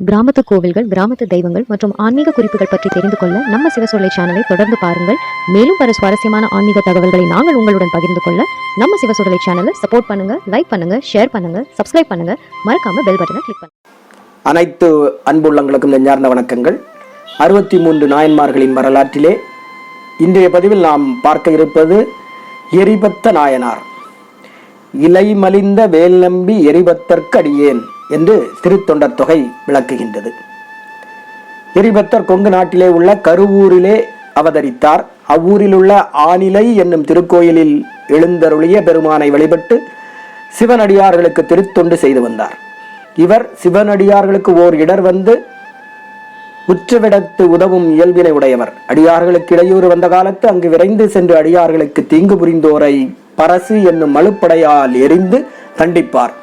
கிராமத்து கோவில்கள் கிராமத்து தெய்வங்கள் மற்றும் ஆன்மீக குறிப்புகள் பற்றி தெரிந்து கொள்ள நம்ம சிவசொல்லை சேனலை தொடர்ந்து பாருங்கள். மேலும் பல சுவாரஸ்யமான ஆன்மீக தகவல்களை நாங்கள் உங்களுடன் பகிர்ந்து கொள்ள நம்ம சிவசொல்லை சேனலை சப்போர்ட் பண்ணுங்க லைக் பண்ணுங்க ஷேர் பண்ணுங்க சப்ஸ்கிரைப் பண்ணுங்க. மறக்காம பெல் பட்டனை கிளிக் பண்ணுங்க. அனைத்து அன்புள்ளங்களுக்கும் நெஞ்சார்ந்த வணக்கங்கள். அறுபத்தி மூன்று நாயன்மார்களின் வரலாற்றிலே இன்றைய பதிவில் நாம் பார்க்க இருப்பது எரிபத்த நாயனார். இலை மலிந்த வேல் நம்பி எரிபத்தற்கு அடியேன். என்று திருத்தொண்டர் தொகை விளக்குகின்றது. எரிபத்தர் கொங்கு நாட்டிலே உள்ள கருவூரிலே அவதரித்தார். அவ்வூரில் உள்ள ஆனிலை என்னும் திருக்கோயிலில் எழுந்தருளிய பெருமானை வழிபட்டு சிவனடியார்களுக்கு திருத்தொண்டு செய்து வந்தார். இவர் சிவனடியார்களுக்கு ஓர் இடர் வந்து உற்றவிடத்து உதவும் இயல்பினை உடையவர். அடியார்களுக்கு இடையூறு வந்த காலத்து அங்கு விரைந்து சென்று அடியார்களுக்கு தீங்கு புரிந்தோரை பரசு என்னும் மழுப்படையால் எரிந்து தண்டிப்பார்.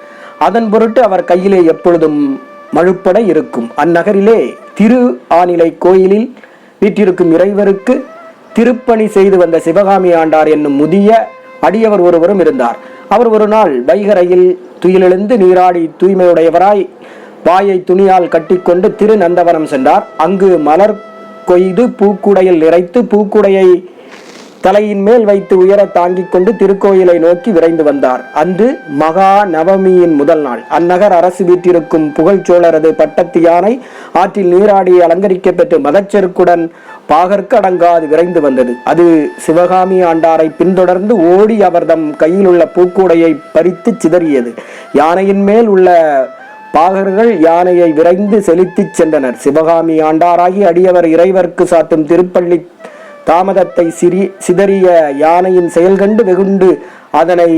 அதன் பொருட்டு அவர் கையிலே எப்பொழுதும் மழுப்படை இருக்கும். அந்நகரிலே திரு ஆநிலை கோயிலில் வீற்றிருக்கும் இறைவருக்கு திருப்பணி செய்து வந்த சிவகாமி ஆண்டார் என்னும் முதிய அடியவர் ஒருவரும் இருந்தார். அவர் ஒரு நாள் வைகரையில் துயிலெழுந்து நீராடி தூய்மையுடையவராய் வாயை துணியால் கட்டிக்கொண்டு திரு நந்தவனம் சென்றார். அங்கு மலர் கொய்து பூக்குடையில் நிறைத்து பூக்குடையை தலையின் மேல் வைத்து உயர தாங்கிக் கொண்டு திருக்கோயிலை நோக்கி விரைந்து வந்தார். அன்று மகா நவமியின் முதல் நாள். அந்நகர் அரசு வீட்டிருக்கும் புகழ்ச்சோழரது பட்டத்து யானை ஆற்றில் நீராடி அலங்கரிக்க பெற்று மதச்செருக்குடன் பாகற்கு அடங்காது விரைந்து வந்தது. அது சிவகாமி ஆண்டாரை பின்தொடர்ந்து ஓடி அவர்தம் கையில் உள்ள பூக்கூடையை பறித்து சிதறியது. யானையின் மேல் உள்ள பாகர்கள் யானையை விரைந்து செலுத்திச் சென்றனர். சிவகாமி ஆண்டாராகி அடியவர் இறைவர்க்கு சாத்தும் திருப்பள்ளி தாமதத்தை சிறி சிதறிய யானையின் செயல் கண்டு வெகுண்டு அதனை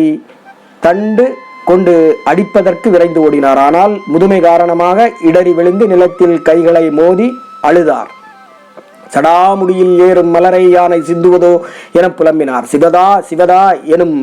தண்டு கொண்டு அடிப்பதற்கு விரைந்து ஓடினார். ஆனால் முதுமை காரணமாக இடறி விழுந்து நிலத்தில் கைகளை மோதி அழுதார். சடாமுடியில் ஏறும் மலரை யானை சிந்துவதோ என புலம்பினார். சிவதா சிவதா எனும்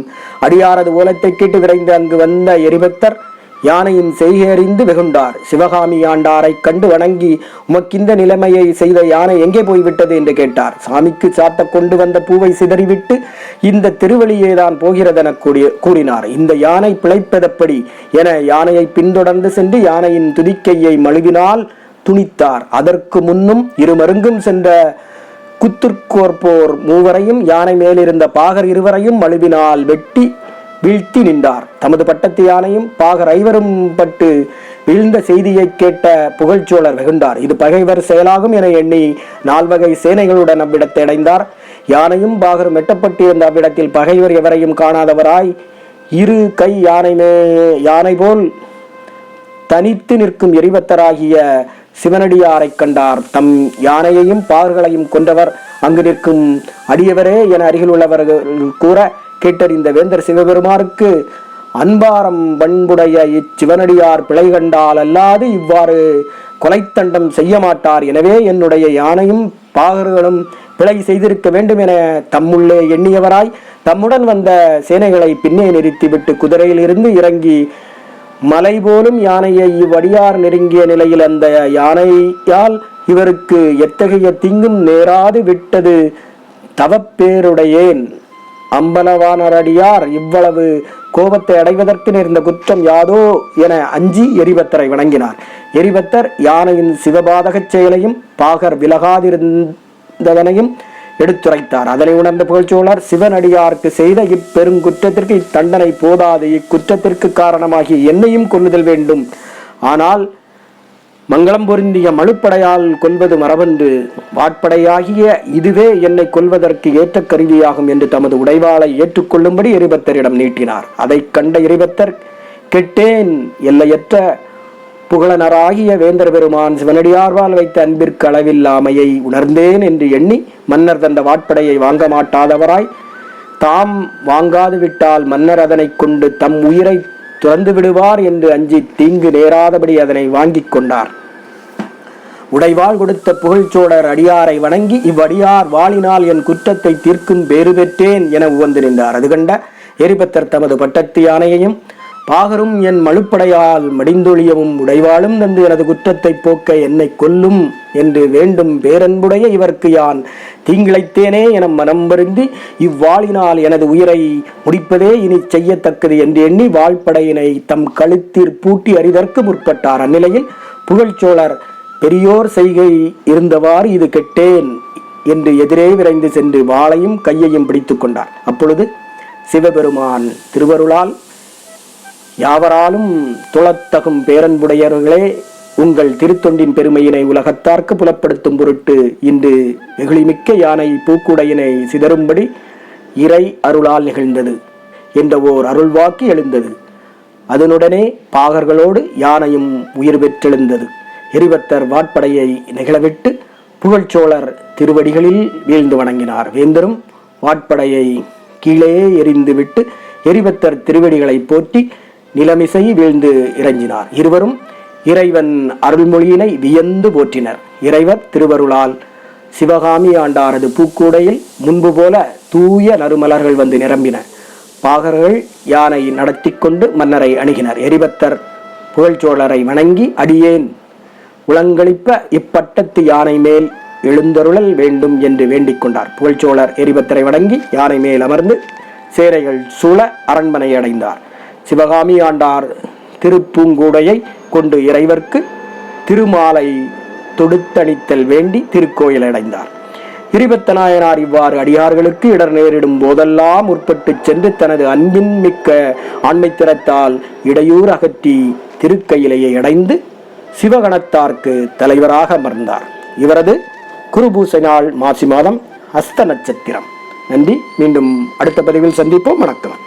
அடியாரது ஓலத்தை கேட்டு விரைந்து அங்கு வந்த எரிபத்தர் யானையின் செய்கறிந்து வெகுண்டார். சிவகாமி ஆண்டாரை கண்டு வணங்கி உமக்கிந்த நிலைமையை செய்த யானை எங்கே போய்விட்டது? என்று கேட்டார். சாமிக்கு சாத்த கொண்டு வந்த பூவை சிதறிவிட்டு இந்த திருவழியே தான் போகிறதென கூடிய கூறினார். இந்த யானை பிழைப்பதப்படி? என யானையை பின்தொடர்ந்து சென்று யானையின் துதிக்கையை மழுவினால் துணித்தார். அதற்கு முன்னும் இருமருங்கும் சென்ற குத்திற்கோர்போர் மூவரையும் யானை மேலிருந்த பாகர் இருவரையும் மழுவினால் வெட்டி வீழ்த்தி நின்றார். தமது பட்டத்து யானையும் பாகர் ஐவரும் பட்டு வீழ்ந்த செய்தியை கேட்ட புகழ்ச்சோழர் வெகுண்டார். இது பகைவர் செயலாகும் என எண்ணி நால்வகை சேனைகளுடன் அவ்விடத்தை அடைந்தார். யானையும் பாகரும் வெட்டப்பட்டிருந்த அவ்விடத்தில் பகைவர் எவரையும் காணாதவராய் இரு கை யானை மே யானை போல் தனித்து நிற்கும் எரிவத்தராகிய சிவனடியாரைக் கண்டார். தம் யானையையும் பாகர்களையும் கொண்டவர் அங்கு நிற்கும் அடியவரே என அருகில் உள்ளவர்கள் கூற கேட்டறிந்த வேந்தர் சிவபெருமாருக்கு அன்பாரம் பண்புடைய இச்சிவனடியார் பிழை கண்டால் அல்லாது இவ்வாறு கொலைத்தண்டம் செய்ய மாட்டார். எனவே என்னுடைய யானையும் பாகர்களும் பிழை செய்திருக்க வேண்டும் என தம்முள்ளே எண்ணியவராய் தம்முடன் வந்த சேனைகளை பின்னே நிறுத்திவிட்டு குதிரையில் இருந்து இறங்கி மலை போலும் யானையை இவ்வடியார் நெருங்கிய நிலையில் அந்த யானையால் இவருக்கு எத்தகைய தீங்கும் நேராது விட்டது தவப்பேருடையேன். அம்பலவானரடியார் இவ்வளவு கோபத்தை அடைவதற்கு நேர்ந்த குற்றம் யாதோ என அஞ்சி எரிபத்தரை வணங்கினார். எரிபத்தர் யானையின் சிவபாதகச் செயலையும் பாகர் விலகாதிருந்ததனையும் எடுத்துரைத்தார். அதனை உணர்ந்த புகழ்ச்சோழர் சிவனடியாருக்கு செய்த இப்பெருங்குற்றத்திற்கு இத்தண்டனை போதாது. இக்குற்றத்திற்கு காரணமாகி என்னையும் கொள்ளுதல் வேண்டும். ஆனால் மங்களம் பொருந்திய மழுப்படையால் கொல்வது மரபந்து வாட்படையாகிய இதுவே என்னை கொல்வதற்கு ஏற்ற கருவியாகும் என்று தமது உடைவாளை ஏற்றுக்கொள்ளும்படி எரிபத்தரிடம் நீட்டினார். அதைக் கண்ட எரிபத்தர் கெட்டேன் எல்லையற்ற புகழனராகிய வேந்தர் பெருமான் சிவனடியார்வால் வைத்த அன்பிற்கு அளவில்லாமையை உணர்ந்தேன் என்று எண்ணி மன்னர் தந்த வாட்படையை வாங்க மாட்டாதவராய் தாம் வாங்காது விட்டால் மன்னர் அதனைக் கொண்டு தம் உயிரை துறந்து விடுவார் என்று அஞ்சி தீங்கு நேராதபடி அதனை வாங்கிக் கொண்டார். உடைவாள் கொடுத்த புகழ்ச்சோழர் அடியாரை வணங்கி இவ்வடியார் வாளினால் என் குற்றத்தை தீர்க்கும் பேறு பெற்றேன் என உவந்து நின்றார். அது கண்ட எரிபத்தர் தமது பட்டத்து யானையையும் பாகரும் என் மழுப்படையால் மடிந்தொழியவும் உடைவாளும் தந்து எனது குற்றத்தை போக்க என்னை கொல்லும் என்று வேண்டும் பேரன்புடைய இவர்க்கு யான் தீங்கிழைத்தேனே என மனம் வருந்தி இவ்வாளினால் எனது உயிரை முடிப்பதே இனி செய்யத்தக்கது என்று எண்ணி வாழ்படையினை தம் கழுத்திற் பூட்டி அறிதற்கு முற்பட்டார். அந்நிலையில் புகழ்ச்சோழர் பெரியோர் செய்கை இருந்தவாறு இது கெட்டேன் என்று எதிரே விரைந்து சென்று வாளையும் கையையும் பிடித்து கொண்டார். அப்பொழுது சிவபெருமான் திருவருளால் யாவராலும் துளத்தகும் பேரன்புடையவர்களே உங்கள் திருத்தொண்டின் பெருமையினை உலகத்தார்க்கு புலப்படுத்தும் பொருட்டு இன்று வெகுளிமிக்க யானை பூக்குடையினை சிதறும்படி இறை அருளால் நிகழ்ந்தது என்ற ஓர் அருள்வாக்கு எழுந்தது. அதனுடனே பாகர்களோடு யானையும் உயிர் பெற்றெழுந்தது. எரிபத்தர் வாட்படையை நிகழவிட்டு புகழ்ச்சோழர் திருவடிகளில் வீழ்ந்து வணங்கினார். வேந்தரும் வாட்படையை கீழே எரிந்துவிட்டு எரிபத்தர் திருவடிகளை போற்றி நிலமிசை வீழ்ந்து இறங்கினார். இருவரும் இறைவன் அருள்மொழியினை வியந்து போற்றினர். இறைவர் திருவருளால் சிவகாமி ஆண்டாரது பூக்கூடையில் முன்பு போல தூய நறுமலர்கள் வந்து நிரம்பின. பாகர்கள் யானை நடத்தி கொண்டு மன்னரை அணுகினர். எரிபத்தர் புகழ்ச்சோழரை வணங்கி அடியேன் உளங்களிப்ப இப்பட்டத்து யானை மேல் எழுந்தருளல் வேண்டும் என்று வேண்டிக் கொண்டார். புகழ்ச்சோழர் எரிபத்தரை வணங்கி யானை மேல் அமர்ந்து சேரைகள் சூழ அரண்மனை அடைந்தார். சிவகாமி ஆண்டார் திருப்பூங்கூடையை கொண்டு இறைவர்க்கு திருமாலை தொடுத்தணித்தல் வேண்டி திருக்கோயில் அடைந்தார். இருபத்த நாயனார் இவ்வாறு அடியார்களுக்கு இடர் நேரிடும் போதெல்லாம் உட்பட்டு சென்று தனது அன்பின் மிக்க ஆண்மைத்திறத்தால் இடையூறு அகற்றி திருக்கையிலையை அடைந்து சிவகணத்தார்க்கு தலைவராக அமர்ந்தார். இவரது குருபூசை நாள் மாசி மாதம் அஸ்த நட்சத்திரம். நன்றி. மீண்டும் அடுத்த பதிவில் சந்திப்போம். வணக்கம்.